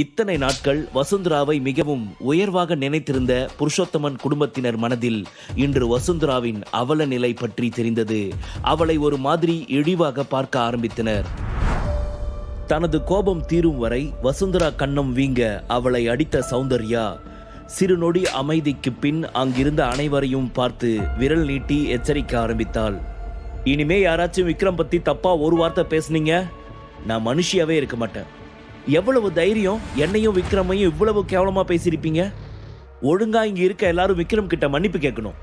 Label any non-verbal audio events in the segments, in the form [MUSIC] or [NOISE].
இத்தனை நாட்கள் வசுந்தராவை மிகவும் உயர்வாக நினைத்திருந்த புருஷோத்தமன் குடும்பத்தினர் மனதில் இன்று வசுந்தராவின் அவல நிலை பற்றி தெரிந்தது. அவளை ஒரு மாதிரி இழிவாக பார்க்க ஆரம்பித்தனர். தனது கோபம் தீரும் வரை வசுந்தரா கண்ணம் வீங்க அவளை அடித்த சௌந்தர்யா சிறு நொடி அமைதிக்கு பின் அங்கிருந்த அனைவரையும் பார்த்து விரல் நீட்டி எச்சரிக்க ஆரம்பித்தாள். இனிமே யாராச்சும் விக்ரம் பத்தி தப்பா ஒரு வார்த்தை பேசுனீங்க? நான் மனுஷியாவே இருக்க மாட்டேன். எவ்வளவு தைரியம் என்னையும் விக்ரமையும் இவ்வளவு கேவலமா பேசியிருப்பீங்க? ஒழுங்கா இங்க இருக்க எல்லாரும் விக்ரம் கிட்ட மன்னிப்பு கேட்கணும்.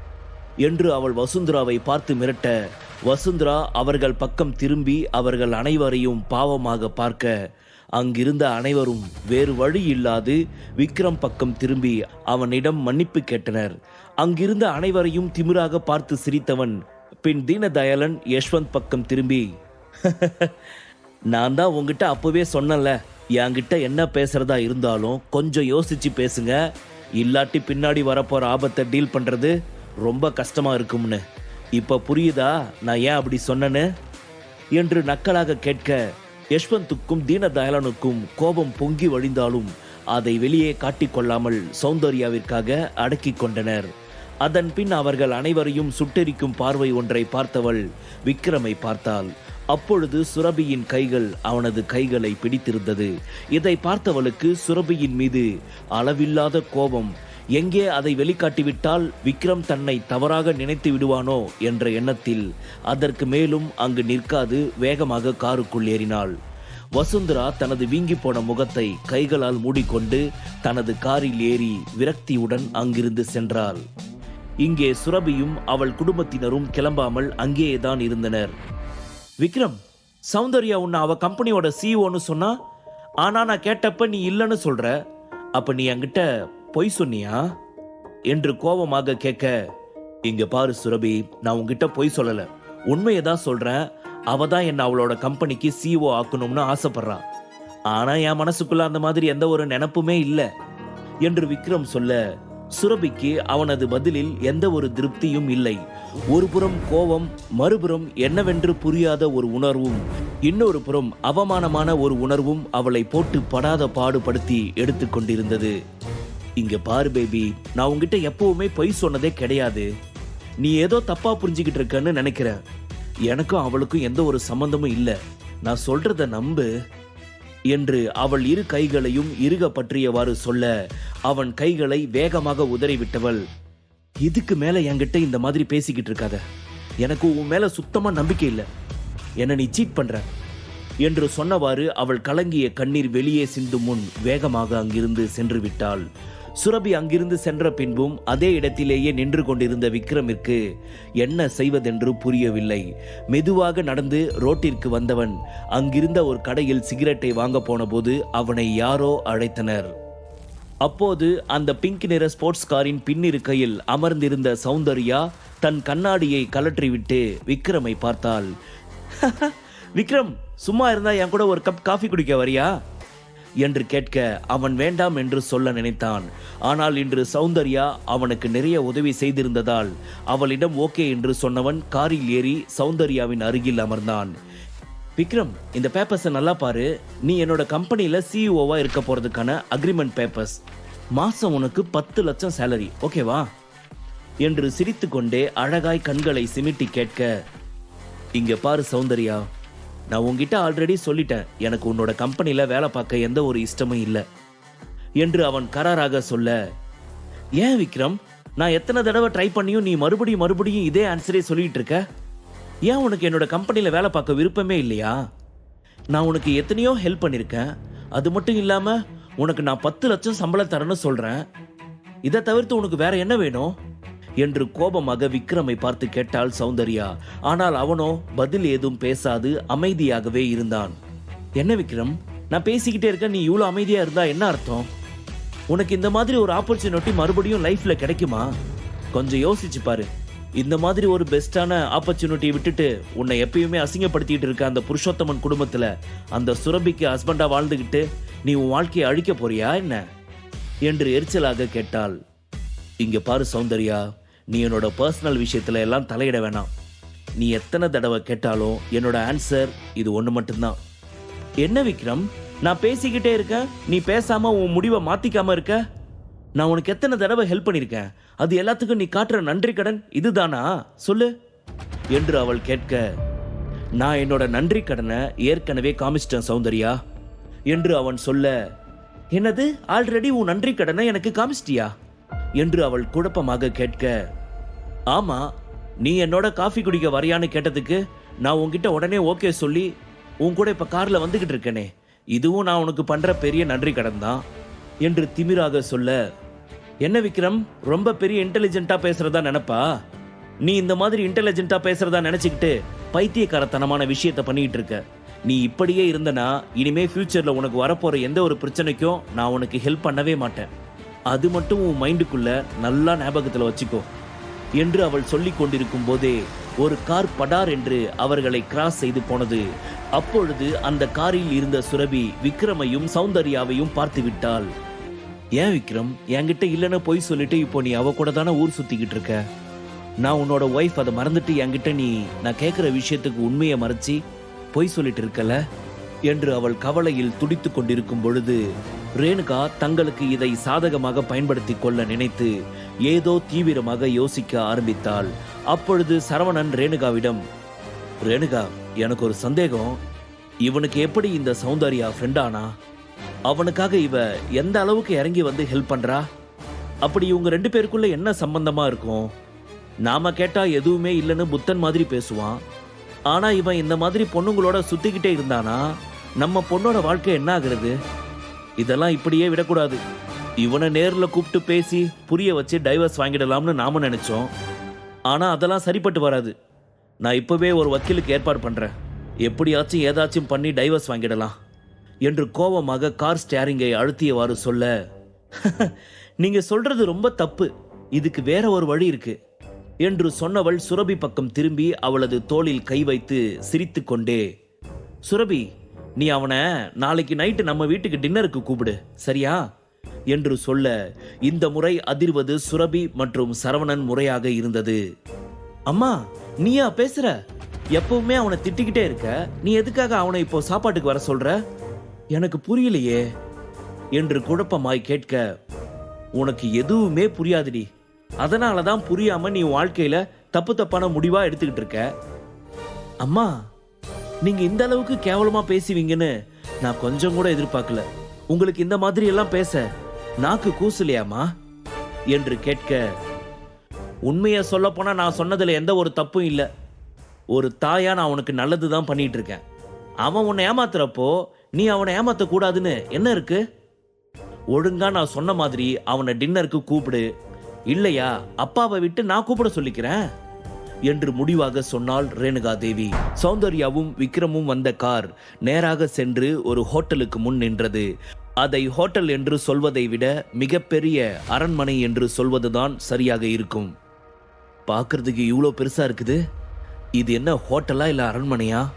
என்று அவள் வசுந்தராவை பார்த்து மிரட்ட வசுந்தரா அவர்கள் பக்கம் திரும்பி அவர்கள் அனைவரையும் பாவமாக பார்க்க அங்கிருந்த அனைவரும் வேறு வழி இல்லாது விக்ரம் பக்கம் திரும்பி அவனிடம் மன்னிப்பு கேட்டனர். அங்கிருந்த அனைவரையும் திமிராக பார்த்து சிரித்தவன் பின் தீனதயாளன் யஷ்வந்த் பக்கம் திரும்பி நான் தான் உங்ககிட்ட அப்பவே சொன்னேன்ல என்கிட்ட என்ன பேசுறதா இருந்தாலும் கொஞ்சம் யோசிச்சு பேசுங்க. இல்லாட்டி பின்னாடி வரப்போற ஆபத்தை டீல் பண்றது ரொம்ப கஷ்டமா இருக்கும்னு. இப்ப புரியுதா? நான் ஏன் அப்படி சொன்னேன்னு? என்று நக்கலாக கேட்க யஷ்வந்துக்கும் தீனதயாளனுக்கும் கோபம் பொங்கி வழிந்தாலும் அதை வெளியே காட்டிக்கொள்ளாமல் சௌந்தர்யாவிற்காக அடக்கிக் கொண்டனர். அதன் பின் அவர்கள் அனைவரையும் சுட்டெரிக்கும் பார்வை ஒன்றை பார்த்தவள் விக்ரமை பார்த்தாள். அப்பொழுது சுரபியின் கைகள் அவனது கைகளை பிடித்திருந்தது. இதை பார்த்தவளுக்கு சுரபியின் மீது அளவில்லாத கோபம் எங்கே அதை வெளிக்காட்டிவிட்டால் விக்ரம் தன்னை தவறாக நினைத்து விடுவானோ? என்ற எண்ணத்தில் அதற்கு மேலும் அங்கு நிற்காது வேகமாக காருக்குள் ஏறினாள். வசுந்தரா தனது வீங்கி போன முகத்தை கைகளால் மூடிக்கொண்டு தனது காரில் ஏறி விரக்தியுடன் அங்கிருந்து சென்றாள். இங்கே சுரபியும் அவள் குடும்பத்தினரும் கிளம்பாமல் அங்கேயேதான் இருந்தனர். விக்ரம் சௌந்தர்யா உன்னை அவ கம்பெனியோட சிஇஓன்னு சொன்னா ஆனா நான் கேட்டப்ப நீ இல்லைன்னு சொல்ற. அப்ப நீ என்கிட்ட பொய் சொன்னியா? என்று கோபமாக கேட்க இங்க பாரு சுரபி நான் உங்ககிட்ட பொய் சொல்லல. உண்மையை தான் சொல்றேன். அவ தான் என்ன அவளோட கம்பெனிக்கு சிஇஓ ஆக்கணும்னு ஆசைப்படுறா. ஆனா என் மனசுக்குள்ள அந்த மாதிரி எந்த ஒரு நினப்புமே இல்லை. என்று விக்ரம் சொல்ல சுரபிக்கு அவனது பதிலில் எந்த ஒரு திருப்தியும் இல்லை. ஒருபுறம் கோபம் மறுபுறம் என்னவென்று புரியாத ஒரு உணர்வும் இன்னொரு புறம் அவமானமான ஒரு உணர்வும் அவளை போட்டு படாத பாடுபடுத்தி எடுத்துக்கொண்டிருந்தது இங்க பாரு பேபி நான் உங்ககிட்ட எப்பவுமே பொய் சொன்னதே கிடையாது. நீ ஏதோ தப்பா புரிஞ்சுக்கிட்டு இருக்கன்னு நினைக்கிற. எனக்கும் அவளுக்கும் எந்த ஒரு சம்பந்தமும் இல்லை. நான் சொல்றத நம்பு. என்று அவள் இரு கைகளையும் இறுக பற்றியவாறு சொல்ல அவன் கைகளை வேகமாக உதறிவிட்டவள். இதுக்கு மேல என்கிட்ட இந்த மாதிரி பேசிக்கிட்டு இருக்காத. எனக்கு உன் மேல சுத்தமா நம்பிக்கை இல்லை. என்ன நீ சீட் பண்ற. என்று சொன்னவாறு அவள் கலங்கிய கண்ணீர் வெளியே சிந்தும் முன் வேகமாக அங்கிருந்து சென்று விட்டாள். சுரபி அங்கிருந்து சென்ற பின்பும் அதே இடத்திலேயே நின்று கொண்டிருந்த விக்ரமிற்கு என்ன செய்வதென்று புரியவில்லை. மெதுவாக நடந்து ரோட்டிற்கு வந்தவன் அங்கிருந்த ஒரு கடையில் சிகரெட்டை வாங்க போனபோது அவனை யாரோ அழைத்தனர். அப்போது அந்த பிங்க் நிற ஸ்போர்ட்ஸ் காரின் பின்னிருக்கையில் அமர்ந்திருந்த சௌந்தர்யா தன் கண்ணாடியை கலற்றிவிட்டு விக்ரமை பார்த்தாள். [LAUGHS] விக்ரம் சும்மா இருந்தா என் கூட ஒரு கப் காஃபி குடிக்க வரியா? என்று கேட்க அவன் வேண்டாம் என்று சொல்ல நினைத்தான். ஆனால் இன்று சௌந்தர்யா அவனுக்கு நிறைய உதவி செய்திருந்ததால் அவளிடம் ஓகே என்று சொன்னவன் காரில் ஏறி சௌந்தர்யாவின் அருகில் அமர்ந்தான். விக்ரம் இந்த பேப்பர்ஸை நல்லா பாரு. நீ என்னோட கம்பெனியில் சிஇஓவாக இருக்க போகிறதுக்கான அக்ரிமெண்ட் பேப்பர்ஸ் மாதம் உனக்கு பத்து லட்சம் சேலரி ஓகேவா என்று சிரித்துக்கொண்டே அழகாய் கண்களை சிமிட்டி கேட்க இங்கே பாரு சௌந்தர்யா நான் உங்ககிட்ட ஆல்ரெடி சொல்லிட்டேன். எனக்கு உன்னோட கம்பெனியில் வேலை பார்க்க எந்த ஒரு இஷ்டமும் இல்லை. என்று அவன் கராராக சொல்ல ஏன் விக்ரம்? நான் எத்தனை தடவை ட்ரை பண்ணியும் நீ மறுபடியும் மறுபடியும் இதே ஆன்சரே சொல்லிட்டு இருக்க? ஏன் உனக்கு என்னோட கம்பெனியில் வேலை பார்க்க விருப்பமே இல்லையா? நான் உனக்கு எத்தனையோ ஹெல்ப் பண்ணியிருக்கேன் அது மட்டும் இல்லாமல் உனக்கு நான் பத்து லட்சம் சம்பளம் தரேன்னு சொல்கிறேன் இதை தவிர்த்து உனக்கு வேற என்ன வேணும்? என்று கோபமாக விக்ரமை பார்த்து கேட்டாள் சௌந்தர்யா. ஆனால் அவனோ பதில் ஏதும் பேசாது அமைதியாகவே இருந்தான். என்ன விக்ரம்? நான் பேசிக்கிட்டே இருக்க நீ இவ்வளோ அமைதியா இருந்தா என்ன அர்த்தம்? உனக்கு இந்த மாதிரி ஒரு ஆப்பர்ச்சுனிட்டி மறுபடியும் லைஃப்ல கிடைக்குமா? கொஞ்சம் யோசிச்சு பாரு. இந்த மாதிரி ஒரு பெஸ்டான ஆப்பர்ச்சுனிட்டி விட்டுட்டு உன்னை எப்பயுமே அசிங்கப்படுத்திட்டு இருக்க அந்த புருஷோத்தமன் குடும்பத்துல அந்த சுரபிக்கு ஹஸ்பண்டா வாழ்ந்துகிட்டு நீ உன் வாழ்க்கையை அழிக்க போறியா என்ன? என்று எரிச்சலாக கேட்டாள். இங்கே பாரு சௌந்தர்யா நீ என்னோட பர்சனல் விஷயத்தில் எல்லாம் தலையிட வேணாம். நீ எத்தனை தடவை கேட்டாலும் என்னோட ஆன்சர் இது ஒன்று மட்டும்தான். என்ன விக்ரம் நான் பேசிக்கிட்டே இருக்கேன் நீ பேசாம உன் முடிவை மாத்திக்காம இருக்க? நான் உனக்கு எத்தனை தடவை ஹெல்ப் பண்ணியிருக்கேன்? அது எல்லாத்துக்கும் நீ காட்டுற நன்றி கடன் இதுதானா? சொல்லு. என்று அவள் கேட்க நான் என்னோட நன்றி கடனை ஏற்கனவே காமிச்சிட்டேன் சௌந்தர்யா. என்று அவன் சொல்ல என்னது? ஆல்ரெடி உன் நன்றி கடனை எனக்கு காமிச்சிட்டியா? என்று அவள் குழப்பமாக கேட்க ஆமா நீ என்னோட காஃபி குடிக்க வரியான்னு கேட்டதுக்கு நான் உன்கிட்ட உடனே ஓகே சொல்லி உன் கூட இப்ப கார்ல வந்துகிட்டு இருக்கேனே. இதுவும் நான் உனக்கு பண்ற பெரிய நன்றி கடன் தான் என்று திமிராக சொல்ல என்ன விக்ரம் ரொம்ப பெரிய இன்டெலிஜென்ட்டா பேசுறதா நினைப்பா? நீ இந்த மாதிரி இன்டெலிஜென்ட்டா பேசுறதா நினைச்சுக்கிட்டு பைத்தியக்காரத்தனமான விஷயத்த பண்ணிட்டு இருக்க. நீ இப்படியே இருந்தனா இனிமே ஃபியூச்சர்ல உனக்கு வரப்போற எந்த ஒரு பிரச்சனைக்கும் நான் உனக்கு ஹெல்ப் பண்ணவே மாட்டேன். அது மட்டும் உன் மைண்டுக்குள்ள நல்லா ஞாபகத்தில் வச்சுக்கோ. என்று அவள் சொல்லி கொண்டிருக்கும் போதே ஒரு கார் படார் என்று அவர்களை கிராஸ் செய்து போனது. அப்பொழுது அந்த காரில் இருந்த சுரபி விக்ரமையும் சௌந்தர்யாவையும் பார்த்து விட்டாள். ஏன் விக்ரம்? என்கிட்ட இல்லைன்னு பொய் சொல்லிட்டு இப்போ நீ அவ கூட தானே ஊர் சுத்திக்கிட்டு இருக்க? நான் உன்னோட ஒய்ஃப் அதை மறந்துட்டு என்கிட்ட நீ நான் கேட்குற விஷயத்துக்கு உண்மையை மறைச்சி பொய் சொல்லிட்டு இருக்கல? என்று அவள் கவலையில் துடித்து கொண்டிருக்கும் பொழுது ரேணுகா தங்களுக்கு இதை சாதகமாக பயன்படுத்தி கொள்ள நினைத்து ஏதோ தீவிரமாக யோசிக்க ஆரம்பித்தாள். அப்பொழுது சரவணன் ரேணுகாவிடம் ரேணுகா எனக்கு ஒரு சந்தேகம். இவனுக்கு எப்படி இந்த சௌந்தர்யா ஃப்ரெண்டானா அவனுக்காக இவ எந்த அளவுக்கு இறங்கி வந்து ஹெல்ப் பண்றா? அப்படி இவங்க ரெண்டு பேருக்குள்ள என்ன சம்பந்தமா இருக்கும்? நாம கேட்டா எதுவுமே இல்லைன்னு புத்தன் மாதிரி பேசுவான். ஆனா இவன் இந்த மாதிரி பொண்ணுங்களோட சுத்திக்கிட்டே இருந்தானா? நம்ம பொண்ணோட வாழ்க்கை என்ன ஆகுறது? இதெல்லாம் இப்படியே விடக்கூடாது. இவனை நேரில் கூப்பிட்டு பேசி புரிய வச்சு டைவர்ஸ் வாங்கிடலாம்னு நாம நினைச்சோம். ஆனால் அதெல்லாம் சரிப்பட்டு வராது. நான் இப்போவே ஒரு வக்கீலுக்கு ஏற்பாடு பண்ணுறேன் எப்படியாச்சும் ஏதாச்சும் பண்ணி டைவர்ஸ் வாங்கிடலாம். என்று கோபமாக கார் ஸ்டேரிங்கை அழுத்தியவாறு சொல்ல [LAUGHS] நீங்கள் சொல்றது ரொம்ப தப்பு. இதுக்கு வேற ஒரு வழி இருக்கு. என்று சொன்னவள் சுரபி பக்கம் திரும்பி அவளது தோளில் கை வைத்து சிரித்துக்கொண்டே சுரபி நீ அவனை நாளைக்கு நைட்டு நம்ம வீட்டுக்கு டின்னருக்கு கூப்பிடு சரியா? என்று சொல்ல இந்த முறை அதிர்வது சுரபி மற்றும் சரவணன் முறையாக இருந்தது. அம்மா நீயா பேசுற? எப்பவுமே அவனை திட்டிக்கிட்டே இருக்க. நீ எதுக்காக அவனை இப்போ சாப்பாட்டுக்கு வர சொல்ற? எனக்கு புரியலையே என்று குழப்பமாய் கேட்க உனக்கு எதுவுமே புரியாதுடி. அதனால தான் புரியாம நீ வாழ்க்கையில தப்பு தப்பான முடிவா எடுத்துக்கிட்டு இருக்க. அம்மா நீங்க இந்த அளவுக்கு கேவலமா பேசுவீங்கன்னு நான் கொஞ்சம் கூட எதிர்பார்க்கல. உங்களுக்கு இந்த மாதிரி எல்லாம் பேச நாக்கு கூசலையாமா என்று கேட்க உண்மையை சொல்ல போனா நான் சொன்னதுல எந்த ஒரு தப்பும் இல்லை. ஒரு தாயா நான் உனக்கு நல்லது தான் பண்ணிட்டு இருக்கேன் அவன் உன்னை ஏமாத்துறப்போ நீ அவனை ஏமாத்த கூடாதுன்னு என்ன இருக்கு? ஒழுங்கா நான் சொன்ன மாதிரி அவனை டின்னருக்கு கூப்பிடு. இல்லையா அப்பாவை விட்டு நான் கூப்பிட சொல்லிக்கிறேன்? என்று முடிவாக சொன்னாள் ரேணுகா தேவி. சௌந்தர்யாவும் விக்ரமும் வந்த கார் நேராக சென்று ஒரு ஹோட்டலுக்கு முன் நின்றது. அதை ஹோட்டல் என்று சொல்வதை விட மிகப்பெரிய அரண்மனை என்று சொல்வதுதான் சரியாக இருக்கும். பார்க்கறதுக்கு இவ்வளோ பெருசா இருக்குது? இது என்ன ஹோட்டலா இல்லை அரண்மனையா?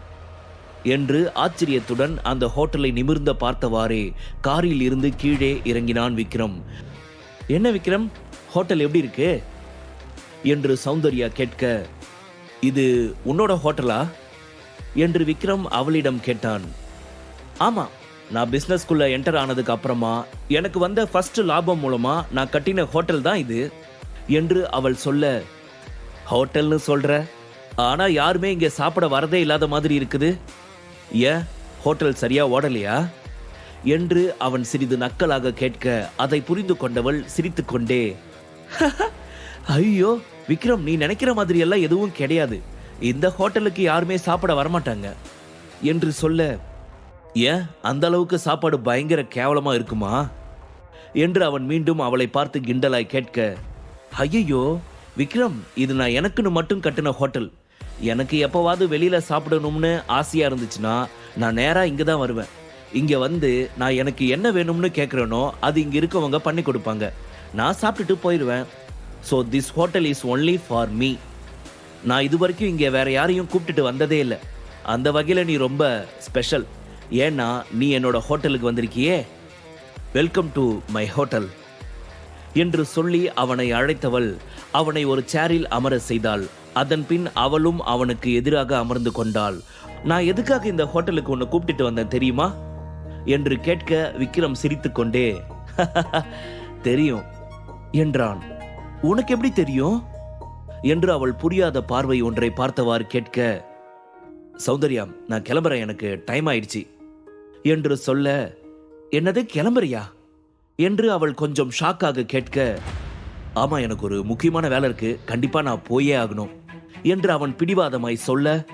என்று ஆச்சரியத்துடன் அந்த ஹோட்டலை நிமிர்ந்த பார்த்தவாறே காரில் இருந்து கீழே இறங்கினான் விக்ரம். என்ன விக்ரம்? ஹோட்டல் எப்படி இருக்கு? என்று சௌந்தர்யா கேட்க இது உன்னோட ஹோட்டலா? என்று விக்ரம் அவளிடம் கேட்டான். ஆமா நான் பிசினஸ்க்குள்ள என்டர் ஆனதுக்கு அப்புறமா எனக்கு வந்த ஃபர்ஸ்ட் லாபம் மூலமா நான் கட்டின ஹோட்டல் தான் இது என்று அவள் சொல்ல ஹோட்டல்னு சொல்ற? ஆனா யாருமே இங்க சாப்பிட வரதே இல்லாத மாதிரி இருக்குது. ஏன்? ஹோட்டல் சரியா ஓடலையா? என்று அவன் சிறிது நக்கலாக கேட்க அதை புரிந்து கொண்டவள் சிரித்துக்கொண்டே ஐயோ விக்ரம் நீ நினைக்கிற மாதிரி எல்லாம் எதுவும் கிடையாது. இந்த ஹோட்டலுக்கு யாருமே சாப்பிட வரமாட்டாங்க. என்று சொல்ல ஏன்? அந்த அளவுக்கு சாப்பாடு பயங்கர கேவலமா இருக்குமா? என்று அவன் மீண்டும் அவளை பார்த்து கிண்டலாய் கேட்க ஐயையோ விக்ரம் இது நான் எனக்குன்னு மட்டும் கட்டின ஹோட்டல். எனக்கு எப்போவாவது வெளியில சாப்பிடணும்னு ஆசையா இருந்துச்சுன்னா நான் நேராக இங்கே தான் வருவேன். இங்கே வந்து நான் எனக்கு என்ன வேணும்னு கேட்குறேனோ அது இங்கே இருக்கவங்க பண்ணி கொடுப்பாங்க. நான் சாப்பிட்டுட்டு போயிடுவேன் so this hotel is only for me நான் இது வரைக்கும் இங்கே வேற யாரையும் கூப்பிட்டுட்டு வந்ததே இல்லை. அந்த வகையில் நீ ரொம்ப ஸ்பெஷல் ஏன்னா நீ என்னோட ஹோட்டலுக்கு வந்திருக்கியே. வெல்கம் டு மை ஹோட்டல் என்று சொல்லி அவனை அழைத்தவள் அவனை ஒரு சேரில் அமர செய்தாள். அதன் பின் அவளும் அவனுக்கு எதிராக அமர்ந்து கொண்டாள். நான் எதுக்காக இந்த ஹோட்டலுக்கு உன்னை கூப்பிட்டுட்டு வந்தேன் தெரியுமா? என்று கேட்க விக்ரம் சிரித்துக்கொண்டே தெரியும் என்றான். உனக்கு எப்படி தெரியும்? என்று அவள் புரியாத பார்வை ஒன்றை பார்த்தவாறு கேட்க சௌந்தர்யா நான் கிளம்புறேன். எனக்கு டைம் ஆயிடுச்சு. என்று சொல்ல என்னது கிளம்புறியா? என்று அவள் கொஞ்சம் ஷாக்காக கேட்க ஆமா எனக்கு ஒரு முக்கியமான வேலை இருக்கு. கண்டிப்பா நான் போயே ஆகணும். என்று அவன் பிடிவாதமாய் சொல்ல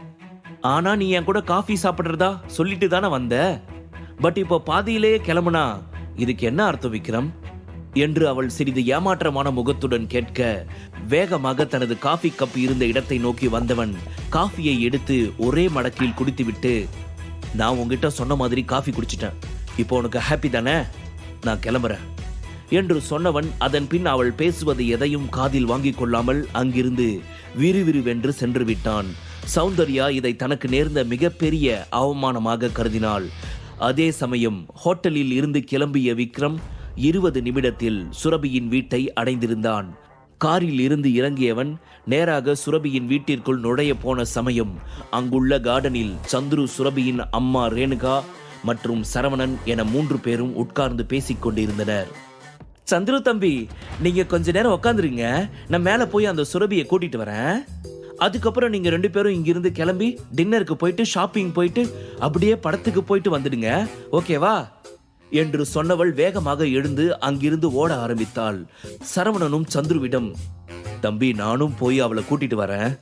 ஆனா நீ என் கூட காஃபி சாப்பிடுறதா? சொல்லிட்டு தானே வந்த. பட் இப்போ பாதியிலேயே கிளம்புனா இதுக்கு என்ன அர்த்தம் விக்ரம்? என்று அவள் சிறிது ஏமாற்றமான முகத்துடன் கேட்க வேகமாக தனது காஃபி கப் இருந்த இடத்தை நோக்கி வந்தவன் காஃபியை எடுத்து ஒரே மடக்கில் குடித்துவிட்டு நான் உங்ககிட்ட சொன்ன மாதிரி காஃபி குடிச்சிட்டேன். இப்போ உனக்கு ஹாப்பி தானே? நான் கிளம்புறேன். என்று சொன்னவன் அதன் பின் அவள் பேசுவது எதையும் காதில் வாங்கிக் கொள்ளாமல் அங்கிருந்து விறுவிறுவென்று சென்று விட்டான். சௌந்தர்யா இதை தனக்கு நேர்ந்த மிகப்பெரிய அவமானமாக கருதினாள். அதே சமயம் ஹோட்டலில் இருந்து கிளம்பிய விக்ரம் இருபது நிமிடத்தில் சுரபியின் வீட்டை அடைந்திருந்தான். காரில் இருந்து இறங்கியவன் நேராக சுரபியின் வீட்டிற்குள் நுழைய போன சமயம் அங்குள்ள கார்டனில் சந்துரு சுரபியின் அம்மா ரேணுகா மற்றும் சரவணன் என மூன்று பேரும் உட்கார்ந்து பேசிக் கொண்டிருந்தனர். சந்துரு தம்பி நீங்க கொஞ்ச நேரம் உட்காந்துருங்க நான் மேல போய் அந்த சுரபியை கூட்டிட்டு வரேன். அதுக்கப்புறம் நீங்க ரெண்டு பேரும் இங்கிருந்து கிளம்பி டின்னருக்கு போயிட்டு ஷாப்பிங் போயிட்டு அப்படியே படத்துக்கு போயிட்டு வந்துடுங்க. ஓகேவா என்று சொன்னவள் வேகமாக எழுந்து அங்கிருந்து ஓட ஆரம்பித்தாள். சரவணனும் சந்துருவிடம் தம்பி நானும் போய் அவளை கூட்டிட்டு வரேன்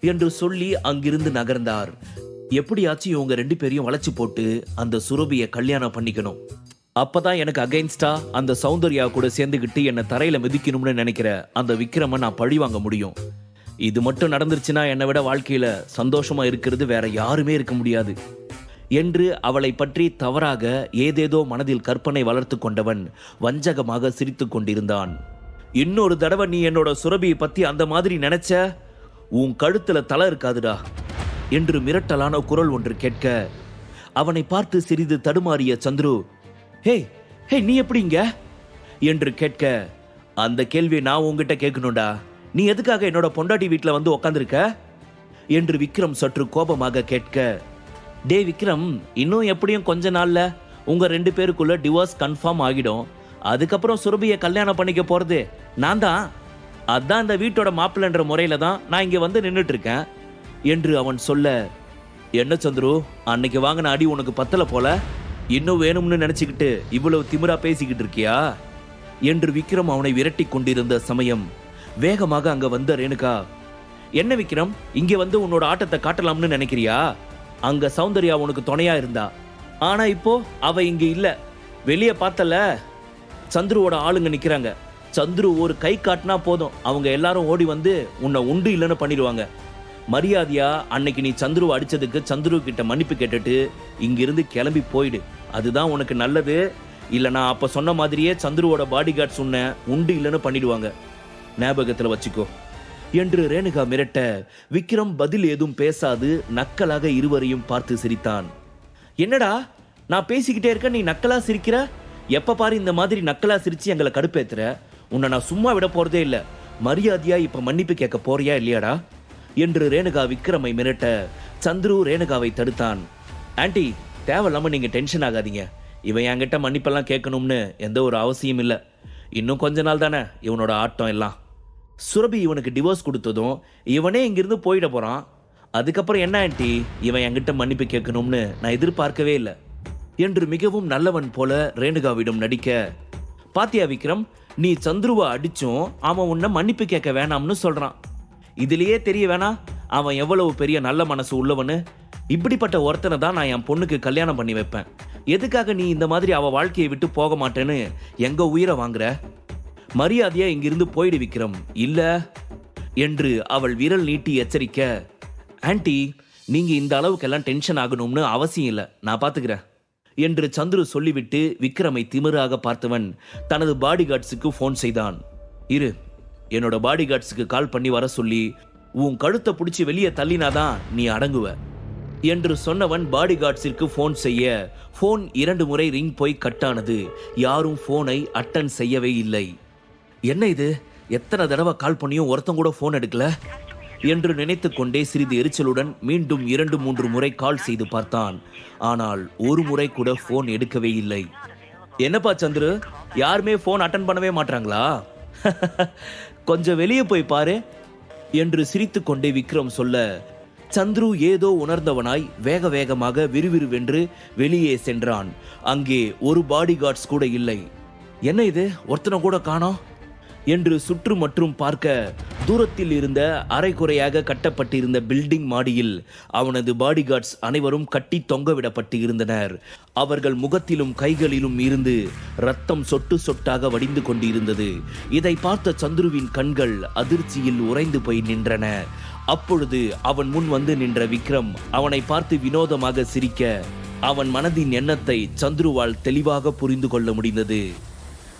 என்று சொல்லி அங்கிருந்து நகர்ந்தார். எப்படியாச்சும் இவங்க ரெண்டு பேரையும் வளைச்சு போட்டு அந்த சுரபியை கல்யாணம் பண்ணிக்கணும். அப்பதான் எனக்கு அகைன்ஸ்டா அந்த சௌந்தர்யா கூட சேர்ந்துக்கிட்டு என்னை தரையில மிதிக்கணும்னு நினைக்கிற அந்த விக்ரம நான் பழி வாங்க முடியும். இது மட்டும் நடந்துருச்சுன்னா என்னை விட வாழ்க்கையில சந்தோஷமா இருக்கிறது வேற யாருமே இருக்க முடியாது. என்று அவளை பற்றி தவறாக ஏதேதோ மனதில் கற்பனை வளர்த்து கொண்டவன் வஞ்சகமாக சிரித்து கொண்டிருந்தான். இன்னொரு தடவை நீ என்னோட சுரபியை பத்தி அந்த மாதிரி நினைச்ச? உன் கழுத்துல தலை இருக்காதுடா என்று மிரட்டலான குரல் ஒன்று கேட்க அவனை பார்த்து சிறிது தடுமாறிய சந்துரு ஹே ஹே நீ எப்படிங்க என்று கேட்க அந்த கேள்வியை நான் உங்ககிட்ட கேட்கணும்டா. நீ எதுக்காக என்னோட பொண்டாட்டி வீட்டில் வந்து உக்காந்துருக்க? என்று விக்ரம் சற்று கோபமாக கேட்க டே விக்ரம் இன்னும் எப்படியும் கொஞ்ச நாள்ல உங்க ரெண்டு பேருக்குள்ள டிவோர்ஸ் கன்ஃபார்ம் ஆகிடும். அதுக்கப்புறம் சுரபியை கல்யாணம் பண்ணிக்க போறது நான் தான். அதான் இந்த வீட்டோட மாப்பிள்ளைன்ற முறையில தான் நான் இங்க வந்து நின்றுட்டு இருக்கேன் என்று அவன் சொல்ல என்ன சந்துரு அன்னைக்கு வாங்கின அடி உனக்கு பத்தல போல? இன்னும் வேணும்னு நினைச்சுக்கிட்டு இவ்வளவு திமிரா பேசிக்கிட்டு இருக்கியா? என்று விக்ரம் அவனை விரட்டி கொண்டிருந்த சமயம் வேகமாக அங்க வந்த ரேணுகா என்ன விக்ரம் இங்க வந்து உன்னோட ஆட்டத்தை காட்டலாம்னு நினைக்கிறியா? அங்க சௌந்தர்யா உனக்கு துணையா இருந்தா. ஆனா இப்போ அவ இங்க இல்ல. வெளியே பார்த்தல சந்துருவோட ஆளுங்க நிக்கிறாங்க. சந்துரு ஒரு கை காட்டினா போதும். அவங்க எல்லாரும் ஓடி வந்து உன்னை உண்டு இல்லைன்னு பண்ணிடுவாங்க. மரியாதையா அன்னைக்கு நீ சந்துருவை அடிச்சதுக்கு சந்துரு கிட்ட மன்னிப்பு கேட்டுட்டு இங்கிருந்து கிளம்பி போயிடு. அதுதான் உனக்கு நல்லது. இல்லை நான் அப்ப சொன்ன மாதிரியே சந்துருவோட பாடி கார்ட்ஸ் உன்னை உண்டு இல்லைன்னு பண்ணிடுவாங்க. ஞாபகத்தில் வச்சுக்கோ. என்று ரேணுகா மிரட்ட விக்ரம் பதில் ஏதும் பேசாது நக்கலாக இருவரையும் பார்த்து சிரித்தான். என்னடா நான் பேசிக்கிட்டே இருக்க நீ நக்கலா சிரிக்கிற? எப்ப பாரு இந்த மாதிரி நக்கலா சிரிச்சு எங்களை கடுப்பேத்துற? உன்னை நான் சும்மா விட போறதே இல்ல. மரியாதையா இப்ப மன்னிப்பு கேட்க போறியா இல்லையாடா? என்று ரேணுகா விக்ரமை மிரட்ட சந்துரு ரேணுகாவை தடுத்தான். ஆன்ட்டி தேவையில்லாம நீங்க டென்ஷன் ஆகாதீங்க. இவன் என்கிட்ட மன்னிப்பெல்லாம் கேட்கணும்னு எந்த ஒரு அவசியம் இல்லை. இன்னும் கொஞ்ச நாள் தானே இவனோட ஆட்டம் எல்லாம். சுரபி இவனுக்கு டிவோர்ஸ் கொடுத்ததும் இவனே இங்கிருந்து போயிட போகிறான் அதுக்கப்புறம் என்ன ஆன்ட்டி இவன் என்கிட்ட மன்னிப்பு கேட்கணும்னு நான் எதிர்பார்க்கவே இல்லை. என்று மிகவும் நல்லவன் போல ரேணுகாவிடம் நடிக்க பாத்தியா விக்ரம் நீ சந்துருவை அடிச்சும் அவன் உன்னை மன்னிப்பு கேட்க வேணாம்னு சொல்கிறான் இதுலேயே தெரிய வேணாம் அவன் எவ்வளவு பெரிய நல்ல மனசு உள்ளவனு. இப்படிப்பட்ட ஒருத்தனை தான் நான் என் பொண்ணுக்கு கல்யாணம் பண்ணி வைப்பேன். எதுக்காக நீ இந்த மாதிரி அவள் வாழ்க்கையை விட்டு போக மாட்டேன்னு எங்கள் உயிரை வாங்குற? மரியாதையா இங்கிருந்து போயிடு விக்ரம். இல்ல என்று அவள் விரல் நீட்டி எச்சரிக்க ஆன்டி நீங்க இந்த அளவுக்கெல்லாம் டென்ஷன் ஆகணும்னு அவசியம் இல்லை நான் பாத்துக்கிறேன் என்று சந்துரு சொல்லிவிட்டு விக்ரமை திமிராக பார்த்தவன் தனது பாடிகார்ட்ஸுக்கு ஃபோன் செய்தான். இரு என்னோட பாடிகார்ட்ஸுக்கு கால் பண்ணி வர சொல்லி உன் கழுத்தை பிடிச்சி வெளியே தள்ளினாதான் நீ அடங்குவ என்று சொன்னவன் பாடிகார்ட்ஸிற்கு ஃபோன் செய்ய ஃபோன் இரண்டு முறை ரிங் போய் கட்டானது யாரும் ஃபோனை அட்டன் செய்யவே இல்லை. என்ன இது? எத்தனை தடவை கால் பண்ணியும் ஒருத்தன் கூட ஃபோன் எடுக்கல? என்று நினைத்துக்கொண்டே சிறிது எரிச்சலுடன் மீண்டும் இரண்டு மூன்று முறை கால் செய்து பார்த்தான். ஆனால் ஒரு முறை கூட ஃபோன் எடுக்கவே இல்லை. என்னப்பா சந்துரு? யாருமே ஃபோன் அட்டன் பண்ணவே மாட்டாங்களா [LAUGHS] கொஞ்சம் வெளியே போய் பாரு என்று சிரித்துக்கொண்டே விக்ரம் சொல்ல சந்துரு ஏதோ உணர்ந்தவனாய் வேக வேகமாக விறுவிறுவென்று வெளியே சென்றான். அங்கே ஒரு பாடிகார்ட்ஸ் கூட இல்லை. என்ன இது? ஒருத்தனை கூட காணோம்? என்று சுற்று மற்றும் பார்க்க தூரத்தில் இருந்த அரைகுறையாக கட்டப்பட்டிருந்த பில்டிங் மாடியில் அவனது பாடிகார்ட்ஸ் அனைவரும் கட்டி தொங்கவிடப்பட்டு இருந்தனர் அவர்கள் முகத்திலும் கைகளிலும் இருந்து ரத்தம் சொட்டு சொட்டாக வடிந்து கொண்டிருந்தது. இதை பார்த்த சந்துருவின் கண்கள் அதிர்ச்சியில் உறைந்து போய் நின்றன. அப்பொழுது அவன் முன் வந்து நின்ற விக்ரம் அவனை பார்த்து வினோதமாக சிரிக்க அவன் மனதின் எண்ணத்தை சந்துருவால் தெளிவாக புரிந்து கொள்ள முடிந்தது.